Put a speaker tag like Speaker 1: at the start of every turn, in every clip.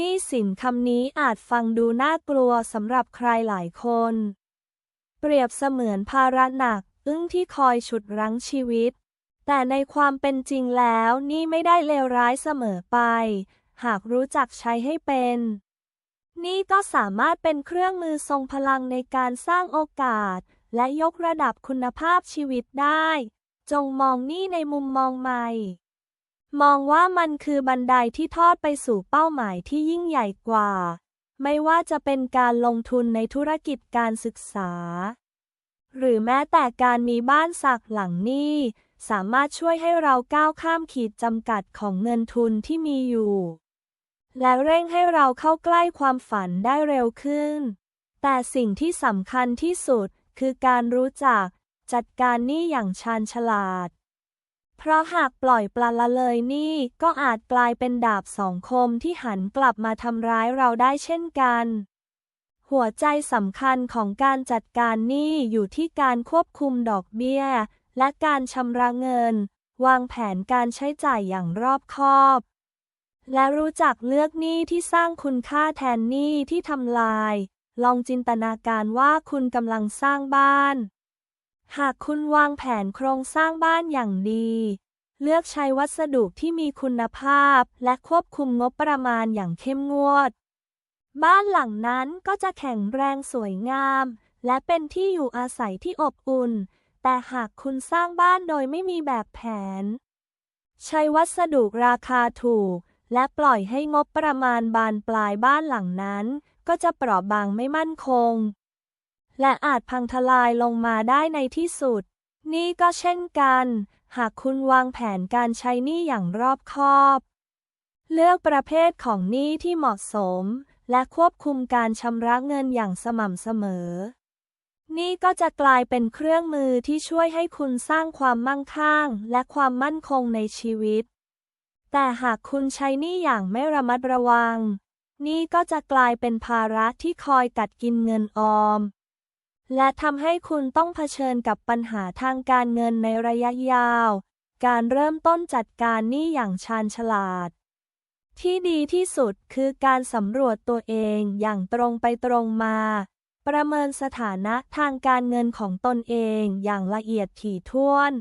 Speaker 1: นี้สินคำนี้อาจฟังดูน่ากลัวสำหรับใครหลายคน เปรียบเสมือนภาระหนัก อึ้งที่คอยฉุดรั้งชีวิต แต่ในความเป็นจริงแล้วนี่ไม่ได้เลวร้ายเสมอไป หากรู้จักใช้ให้เป็น นี่ก็สามารถเป็นเครื่องมือทรงพลังในการสร้างโอกาส และยกระดับคุณภาพชีวิตได้ จงมองนี่ในมุมมองใหม่ มองว่ามันคือบันไดที่ทอดไปสู่เป้าหมายที่ยิ่งใหญ่กว่า ไม่ว่าจะเป็นการลงทุนในธุรกิจการศึกษา หรือแม้แต่การมีบ้านสักหลังนี้สามารถช่วยให้เราก้าวข้ามขีดจำกัดของเงินทุนที่มีอยู่ และเร่งให้เราเข้าใกล้ความฝันได้เร็วขึ้น แต่สิ่งที่สำคัญที่สุดคือการรู้จักจัดการหนี้อย่างชาญฉลาด เพราะหากปล่อยปละละเลยหนี่ก็อาจกลายเป็นดาบสองคมที่หันกลับมาทำร้ายเราได้เช่นกัน หัวใจสำคัญของการจัดการหนี้อยู่ที่การควบคุมดอกเบี้ย และการชำระเงิน วางแผนการใช้จ่ายอย่างรอบคอบ และรู้จักเลือกหนี้ที่สร้างคุณค่าแทนหนี้ที่ทำลาย ลองจินตนาการว่าคุณกำลังสร้างบ้าน หากคุณวางแผนโครงสร้างบ้านอย่างดี เลือกใช้วัสดุที่มีคุณภาพและควบคุมงบประมาณอย่างเข้มงวด บ้านหลังนั้นก็จะแข็งแรงสวยงาม และเป็นที่อยู่อาศัยที่อบอุ่น แต่หากคุณสร้างบ้านโดยไม่มีแบบแผน ใช้วัสดุราคาถูก และปล่อยให้งบประมาณบานปลายบ้านหลังนั้น ก็จะเปราะบางไม่มั่นคง และอาจพังทลายลงมาได้ในที่สุด นี่ก็เช่นกัน หากคุณวางแผนการใช้หนี้อย่างรอบคอบ เลือกประเภทของหนี้ที่เหมาะสม และควบคุมการชำระเงินอย่างสม่ำเสมอ นี่ก็จะกลายเป็นเครื่องมือที่ช่วยให้คุณสร้างความมั่งคั่งและความมั่นคงในชีวิต แต่หากคุณใช้หนี้อย่างไม่ระมัดระวังนี่ก็จะกลายเป็นภาระที่คอยกัดกินเงินออม และทำให้คุณต้องเผชิญกับปัญหาทางการเงินในระยะยาว การเริ่มต้นจัดการหนี้อย่างชาญฉลาด ที่ดีที่สุดคือการสำรวจตัวเองอย่างตรงไปตรงมา ประเมินสถานะทางการเงินของตนเองอย่างละเอียดถี่ถ้วน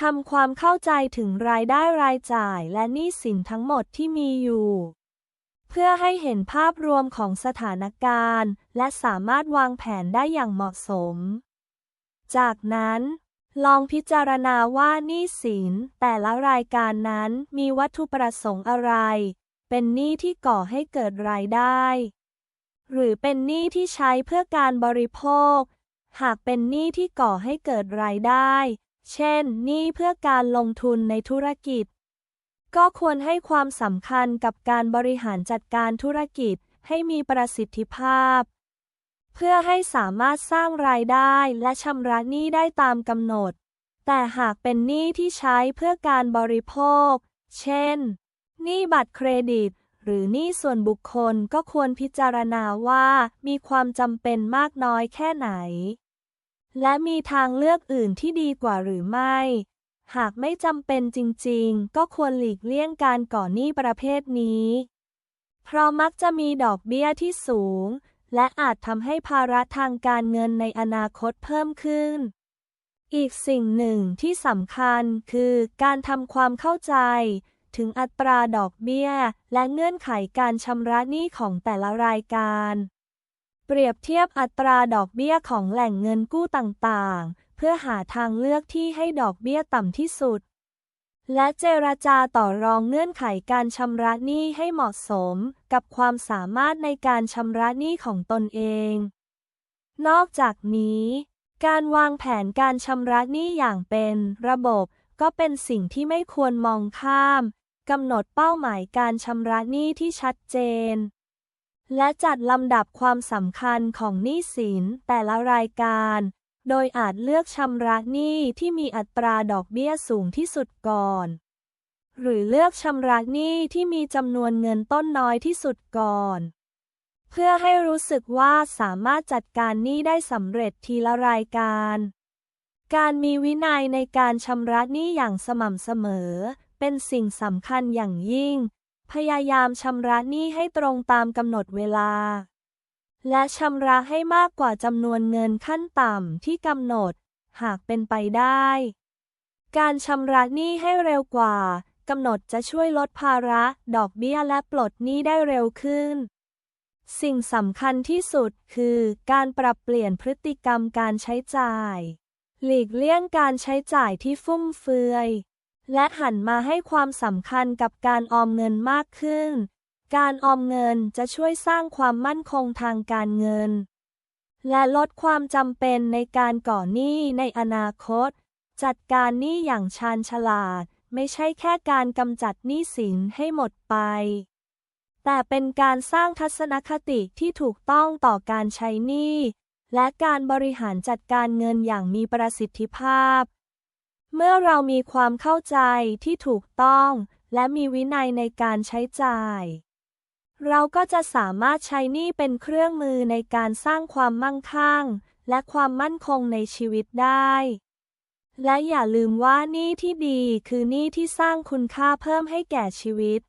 Speaker 1: ทำความเข้าใจถึงรายได้รายจ่ายและหนี้สินทั้งหมดที่มีอยู่ เพื่อให้เห็นภาพรวมของสถานการณ์ และสามารถวางแผนได้อย่างเหมาะสม จากนั้น ลองพิจารณาว่าหนี้สินแต่ละรายการนั้นมีวัตถุประสงค์อะไร เป็นหนี้ที่ก่อให้เกิดรายได้ หรือเป็นหนี้ที่ใช้เพื่อการบริโภค หากเป็นหนี้ที่ก่อให้เกิดรายได้ เช่นหนี้เพื่อการลงทุนในธุรกิจ ก็ควรให้ความสำคัญกับการบริหารจัดการธุรกิจให้มีประสิทธิภาพ เพื่อให้สามารถสร้างรายได้และชำระหนี้ได้ตามกำหนด แต่หากเป็นหนี้ที่ใช้เพื่อการบริโภค เช่น หนี้บัตรเครดิต หรือหนี้ส่วนบุคคลก็ควรพิจารณาว่ามีความจำเป็นมากน้อยแค่ไหน และมีทางเลือกอื่นที่ดีกว่าหรือไม่ หากไม่จำเป็นจริงๆ ก็ควรหลีกเลี่ยงการก่อหนี้ประเภทนี้ เพราะมักจะมีดอกเบี้ยที่สูง และอาจทำให้ภาระทางการเงินในอนาคตเพิ่มขึ้น อีกสิ่งหนึ่งที่สำคัญคือการทำความเข้าใจ ถึงอัตราดอกเบี้ย และเงื่อนไขการชำระหนี้ของแต่ละรายการ เปรียบเทียบอัตราดอกเบี้ยของแหล่งเงินกู้ต่างๆ พื่อหาทางเลือกที่ให้ดอกเบี้ยต่ำที่สุด และเจรจาต่อรองเงื่อนไขการชำระหนี้ให้เหมาะสมกับความสามารถในการชำระหนี้ของตนเอง นอกจากนี้ การวางแผนการชำระหนี้อย่างเป็นระบบก็เป็นสิ่งที่ไม่ควรมองข้ามกำหนดเป้าหมายการชำระหนี้ที่ชัดเจน และจัดลำดับความสำคัญของหนี้สินแต่ละรายการ โดยอาจเลือกชำระหนี้ที่มีอัตราดอกเบี้ยสูงที่สุดก่อน หรือเลือกชำระหนี้ที่มีจำนวนเงินต้นน้อยที่สุดก่อน เพื่อให้รู้สึกว่าสามารถจัดการหนี้ได้สำเร็จทีละรายการ การมีวินัยในการชำระหนี้อย่างสม่ำเสมอ เป็นสิ่งสำคัญอย่างยิ่ง พยายามชำระหนี้ให้ตรงตามกำหนดเวลา และชำระให้มากกว่าจำนวนเงินขั้นต่ำที่กำหนด หากเป็นไปได้ การชำระหนี้ให้เร็วกว่ากำหนดจะช่วยลดภาระดอกเบี้ยและปลดหนี้ได้เร็วขึ้น สิ่งสำคัญที่สุดคือการปรับเปลี่ยนพฤติกรรมการใช้จ่าย หลีกเลี่ยงการใช้จ่ายที่ฟุ่มเฟือย และหันมาให้ความสำคัญกับการออมเงินมากขึ้น การออมเงินจะช่วยสร้างความมั่นคงทางการเงิน และลดความจำเป็นในการก่อหนี้ในอนาคต จัดการหนี้อย่างชาญฉลาด ไม่ใช่แค่การกำจัดหนี้สินให้หมดไป แต่เป็นการสร้างทัศนคติที่ถูกต้องต่อการใช้หนี้และการบริหารจัดการเงินอย่างมีประสิทธิภาพ เมื่อเรามีความเข้าใจที่ถูกต้อง และมีวินัยในการใช้จ่าย เราก็จะสามารถใช้หนี้เป็นเครื่องมือในการสร้างความมั่งคั่ง และความมั่นคงในชีวิตได้ และอย่าลืมว่าหนี้ที่ดีคือหนี้ที่สร้างคุณค่าเพิ่มให้แก่ชีวิต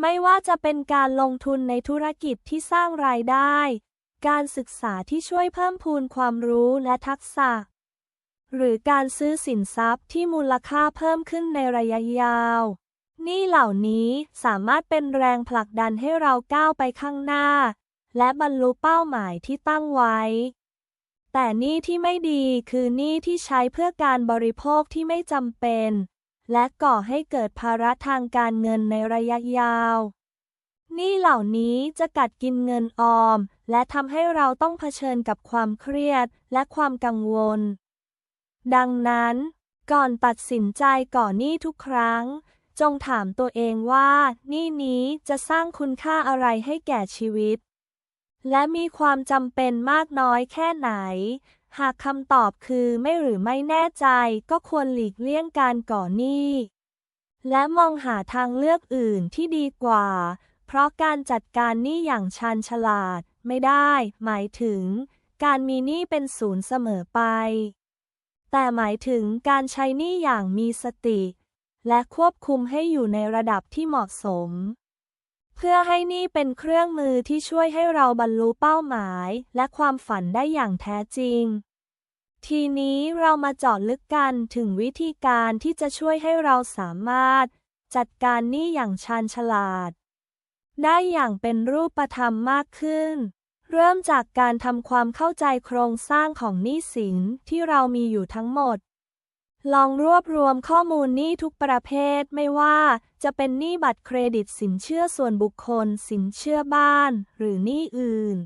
Speaker 1: ไม่ว่าจะเป็นการลงทุนในธุรกิจที่สร้างรายได้ การศึกษาที่ช่วยเพิ่มพูนความรู้และทักษะ หรือการซื้อสินทรัพย์ที่มูลค่าเพิ่มขึ้นในระยะยาว นี้เหล่านี้สามารถเป็นแรงผลักดันให้เราก้าวไปข้างหน้า และบรรลุเป้าหมายที่ตั้งไว้ แต่หนี้ที่ไม่ดีคือหนี้ที่ใช้เพื่อการบริโภคที่ไม่จำเป็น และก่อให้เกิดภาระทางการเงินในระยะยาวหนี้เหล่านี้จะกัดกินเงินออม และทำให้เราต้องเผชิญกับความเครียดและความกังวล ดังนั้น ก่อนตัดสินใจก่อหนี้ทุกครั้ง จงถามตัวเองว่า นี้นี้จะสร้างคุณค่าอะไรให้แก่ชีวิต และมีความจำเป็นมากน้อยแค่ไหน หากคำตอบคือไม่หรือไม่แน่ใจก็ควรหลีกเลี่ยงการก่อหนี้และมองหาทางเลือกอื่นที่ดีกว่า เพราะการจัดการหนี้อย่างชาญฉลาดไม่ได้ หมายถึง การมีหนี้เป็นศูนย์เสมอไป แต่หมายถึงการใช้หนี้อย่างมีสติ และควบคุมให้อยู่ในระดับที่เหมาะสม เพื่อให้นี้เป็นเครื่องมือที่ช่วยให้เราบรรลุเป้าหมาย และความฝันได้อย่างแท้จริง ทีนี้เรามาเจาะลึกกันถึงวิธีการที่จะช่วยให้เราสามารถ จัดการหนี้อย่างชาญฉลาด ได้อย่างเป็นรูปธรรมมากขึ้นเริ่มจากการทำความเข้าใจโครงสร้างของหนี้สินที่เรามีอยู่ทั้งหมด ลองรวบรวมข้อมูลหนี้ทุกประเภทไม่ว่าจะเป็นหนี้บัตรเครดิตสินเชื่อส่วนบุคคล สินเชื่อบ้าน หรือหนี้อื่น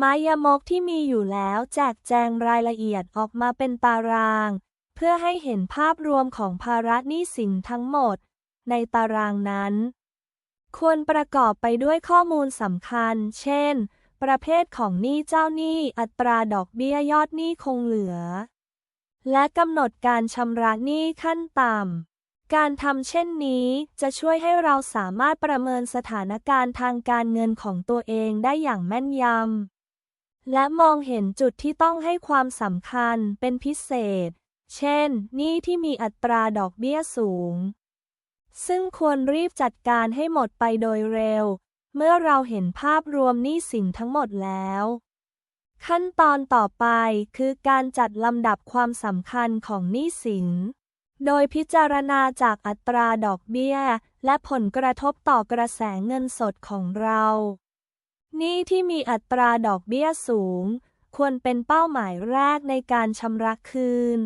Speaker 1: มายามกที่มีอยู่แล้วแจกแจงรายละเอียดออกมาเป็นตาราง เพื่อให้เห็นภาพรวมของภาระหนี้สินทั้งหมด ในตารางนั้น ควรประกอบไปด้วยข้อมูลสำคัญ เช่น ประเภทของหนี้เจ้าหนี้อัตราดอกเบี้ยยอดหนี้คงเหลือ และกำหนดการชำระหนี้ขั้นต่ำ การทำเช่นนี้จะช่วยให้เราสามารถประเมินสถานการณ์ทางการเงินของตัวเองได้อย่างแม่นยำ และมองเห็นจุดที่ต้องให้ความสำคัญเป็นพิเศษ เช่น หนี้ที่มีอัตราดอกเบี้ยสูง ซึ่งควรรีบจัดการให้หมดไปโดยเร็ว เมื่อเราเห็นภาพรวมหนี้สินทั้งหมดแล้ว ขั้นตอนต่อไปคือการจัดลำดับความสำคัญของหนี้สิน โดยพิจารณาจากอัตราดอกเบี้ย และผลกระทบต่อกระแสเงินสดของเราหนี้ที่มีอัตราดอกเบี้ยสูง ควรเป็นเป้าหมายแรกในการชำระคืน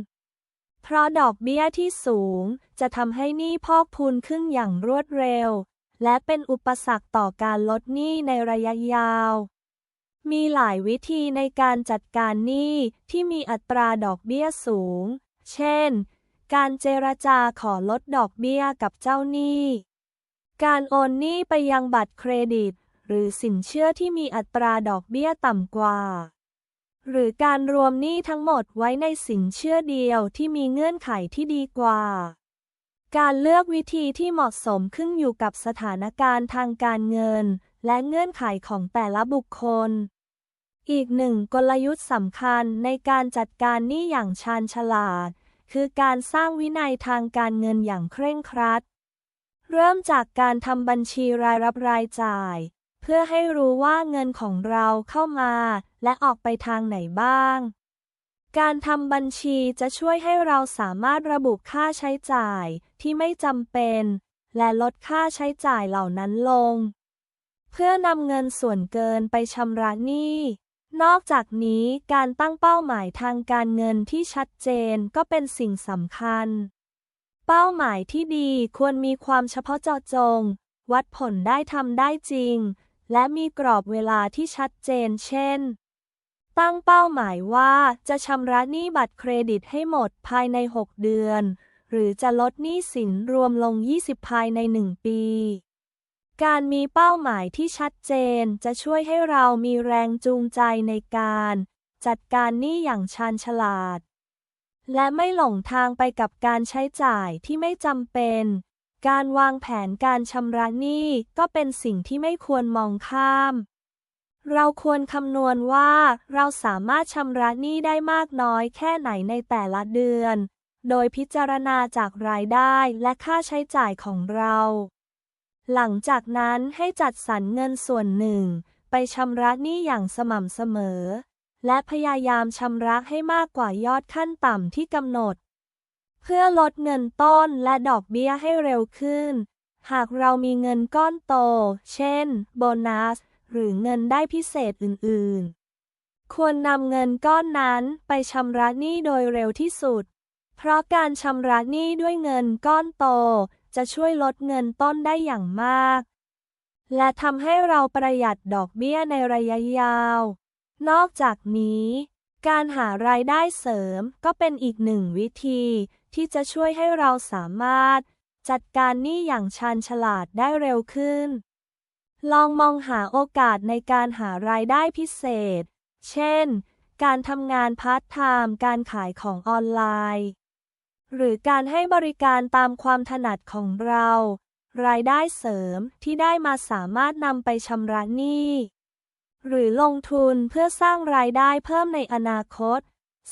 Speaker 1: เพราะดอกเบี้ยที่สูงจะทำให้หนี้พอกพูนขึ้นอย่างรวดเร็ว และเป็นอุปสรรคต่อการลดหนี้ในระยะยาว มีหลายวิธีในการจัดการหนี้ที่มีอัตราดอกเบี้ยสูง เช่น การเจรจาขอลดดอกเบี้ยกับเจ้าหนี้ การโอนหนี้ไปยังบัตรเครดิต หรือสินเชื่อที่มีอัตราดอกเบี้ยต่ำกว่า หรือการรวมหนี้ทั้งหมดไว้ในสินเชื่อเดียวที่มีเงื่อนไขที่ดีกว่า การเลือกวิธีที่เหมาะสมขึ้นอยู่กับสถานการณ์ทางการเงินและเงื่อนไขของแต่ละบุคคล อีกหนึ่งกลยุทธ์สำคัญในการจัดการหนี้อย่างชาญฉลาด คือการสร้างวินัยทางการเงินอย่างเคร่งครัด เริ่มจากการทำบัญชีรายรับรายจ่าย เพื่อให้รู้ว่าเงินของเราเข้ามา และออกไปทางไหนบ้าง การทำบัญชีจะช่วยให้เราสามารถระบุค่าใช้จ่ายที่ไม่จำเป็น และลดค่าใช้จ่ายเหล่านั้นลง เพื่อนำเงินส่วนเกินไปชำระหนี้ นอกจากนี้การตั้งเป้าหมายทางการเงินที่ชัดเจนก็เป็นสิ่งสำคัญ เป้าหมายที่ดีควรมีความเฉพาะเจาะจง วัดผลได้ทำได้จริง และมีกรอบเวลาที่ชัดเจน เช่น ตั้งเป้าหมายว่าจะชำระหนี้บัตรเครดิตให้หมดภายใน 6 เดือน หรือจะลดหนี้สินรวมลง 20 ภายใน 1 ปี การมีเป้าหมายที่ชัดเจนจะช่วยให้เรามีแรงจูงใจในการ จัดการหนี้อย่างชาญฉลาด และไม่หลงทางไปกับการใช้จ่ายที่ไม่จำเป็น การวางแผนการชำระหนี้ก็เป็นสิ่งที่ไม่ควรมองข้าม เราควรคำนวณว่าเราสามารถชำระหนี้ได้มากน้อยแค่ไหนในแต่ละเดือน โดยพิจารณาจากรายได้และค่าใช้จ่ายของเรา หลังจากนั้นให้จัดสรรเงินส่วนหนึ่ง ไปชำระหนี้อย่างสม่ำเสมอ และพยายามชำระให้มากกว่ายอดขั้นต่ำที่กำหนด เพื่อลดเงินต้นและดอกเบี้ยให้เร็วขึ้น หากเรามีเงินก้อนโต เช่น โบนัส หรือเงินได้พิเศษอื่น ๆ ควรนำเงินก้อนนั้นไปชำระหนี้โดยเร็วที่สุด เพราะการชำระหนี้ด้วยเงินก้อนโต จะช่วยลดเงินต้นได้อย่างมาก และทำให้เราประหยัดดอกเบี้ยในระยะยาว นอกจากนี้ การหารายได้เสริมก็เป็นอีกหนึ่งวิธีที่จะช่วยให้เราสามารถ จัดการหนี้อย่างชาญฉลาดได้เร็วขึ้น ลองมองหาโอกาสในการหารายได้พิเศษ เช่น การทำงานพาร์ทไทม์ การขายของออนไลน์ หรือการให้บริการตามความถนัดของเรา รายได้เสริมที่ได้มาสามารถนำไปชำระหนี้หรือลงทุนเพื่อสร้างรายได้เพิ่มในอนาคต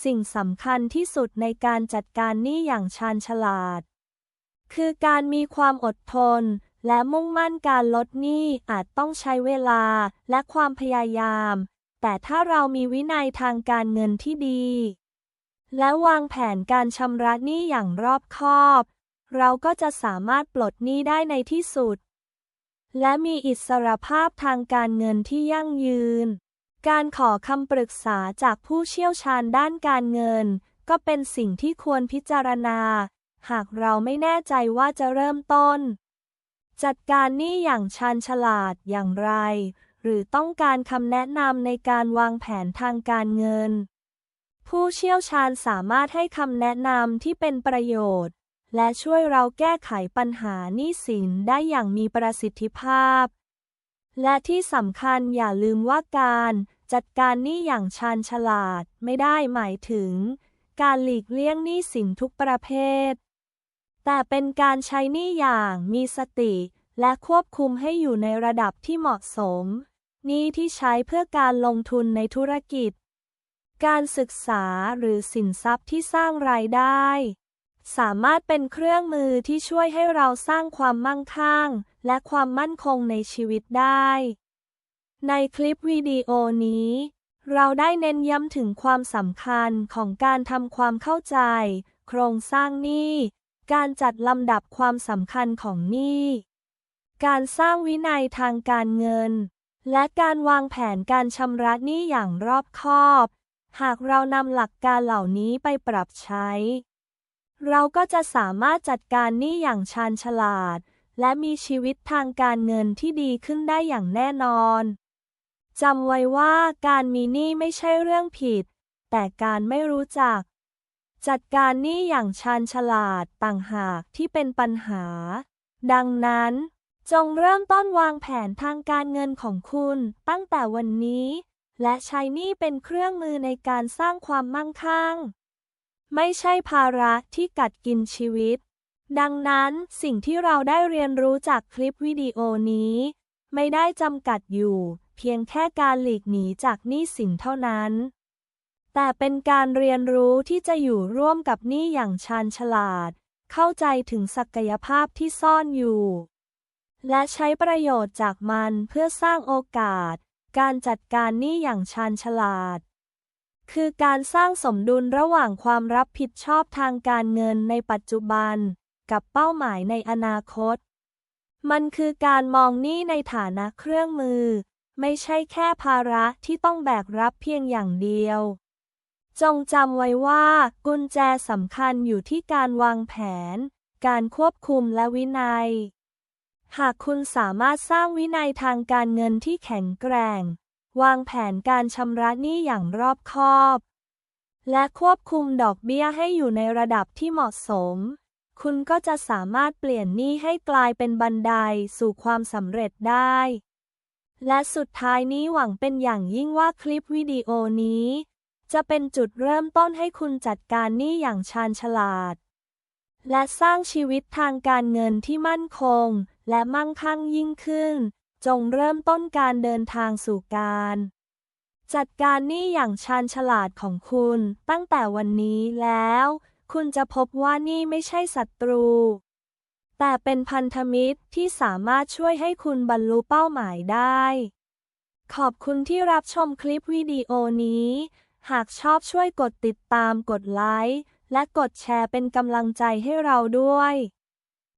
Speaker 1: สิ่งสำคัญที่สุดในการจัดการหนี้อย่างชาญฉลาด คือการมีความอดทน และมุ่งมั่นการลดหนี้อาจต้องใช้เวลาและความพยายาม แต่ถ้าเรามีวินัยทางการเงินที่ดี และวางแผนการชำระหนี้อย่างรอบคอบ เราก็จะสามารถปลดหนี้ได้ในที่สุด และมีอิสรภาพทางการเงินที่ยั่งยืน การขอคำปรึกษาจากผู้เชี่ยวชาญด้านการเงิน ก็เป็นสิ่งที่ควรพิจารณา หากเราไม่แน่ใจว่าจะเริ่มต้น จัดการหนี้อย่างชาญฉลาดอย่างไร หรือต้องการคำแนะนำในการวางแผนทางการเงิน ผู้เชี่ยวชาญสามารถให้คำแนะนำที่เป็นประโยชน์ และช่วยเราแก้ไขปัญหาหนี้สินได้อย่างมีประสิทธิภาพ และที่สำคัญอย่าลืมว่าการจัดการหนี้อย่างชาญฉลาดไม่ได้หมายถึง การหลีกเลี่ยงหนี้สินทุกประเภท แต่เป็นการใช้หนี้อย่างมีสติ และควบคุมให้อยู่ในระดับที่เหมาะสมหนี้ที่ใช้เพื่อการลงทุนในธุรกิจ การศึกษาหรือสินทรัพย์ที่สร้างรายได้ สามารถเป็นเครื่องมือที่ช่วยให้เราสร้างความมั่งคั่ง และความมั่นคงในชีวิตได้ ในคลิปวิดีโอนี้ เราได้เน้นย้ำถึงความสำคัญของการทำความเข้าใจ โครงสร้างหนี้ การจัดลำดับความสำคัญของหนี้การสร้างวินัยทางการเงิน และการวางแผนการชำระหนี้อย่างรอบคอบ หากเรานำหลักการเหล่านี้ไปปรับใช้ เราก็จะสามารถจัดการหนี้อย่างชาญฉลาด และมีชีวิตทางการเงินที่ดีขึ้นได้อย่างแน่นอนจำไว้ว่าการมีหนี้ไม่ใช่เรื่องผิด แต่การไม่รู้จัก จัดการหนี้อย่างชาญฉลาดต่างหากที่เป็นปัญหา ดังนั้น จงเริ่มต้นวางแผนทางการเงินของคุณตั้งแต่วันนี้ และใช้หนี้เป็นเครื่องมือในการสร้างความมั่งคั่ง ไม่ใช่ภาระที่กัดกินชีวิต ดังนั้นสิ่งที่เราได้เรียนรู้จากคลิปวิดีโอนี้ ไม่ได้จำกัดอยู่ เพียงแค่การหลีกหนีจากหนี้สินเท่านั้น แต่เป็นการเรียนรู้ที่จะอยู่ร่วมกับหนี้อย่างชาญฉลาด เข้าใจถึงศักยภาพที่ซ่อนอยู่ และใช้ประโยชน์จากมันเพื่อสร้างโอกาส การจัดการหนี้อย่างชาญฉลาด คือการสร้างสมดุลระหว่างความรับผิดชอบทางการเงินในปัจจุบัน กับเป้าหมายในอนาคต มันคือการมองหนี้ในฐานะเครื่องมือ ไม่ใช่แค่ภาระที่ต้องแบกรับเพียงอย่างเดียว จงจำไว้ว่า กุญแจสำคัญอยู่ที่การวางแผน การควบคุมและวินัย หากคุณสามารถสร้างวินัยทางการเงินที่แข็งแกร่ง วางแผนการชำระหนี้อย่างรอบคอบ และควบคุมดอกเบี้ยให้อยู่ในระดับที่เหมาะสม คุณก็จะสามารถเปลี่ยนหนี้ให้กลายเป็นบันไดสู่ความสำเร็จได้ และสุดท้ายนี้หวังเป็นอย่างยิ่งว่าคลิปวิดีโอนี้ จะเป็นจุดเริ่มต้นให้คุณจัดการหนี้อย่างชาญฉลาด และสร้างชีวิตทางการเงินที่มั่นคง และมั่งคั่งยิ่งขึ้น จงเริ่มต้นการเดินทางสู่การ จัดการหนี้อย่างชาญฉลาดของคุณตั้งแต่วันนี้แล้ว คุณจะพบว่านี่ไม่ใช่ศัตรู แต่เป็นพันธมิตรที่สามารถช่วยให้คุณบรรลุเป้าหมายได้ ขอบคุณที่รับชมคลิปวิดีโอนี้ หากชอบช่วยกดติดตามกดไลค์ และกดแชร์เป็นกำลังใจให้เราด้วย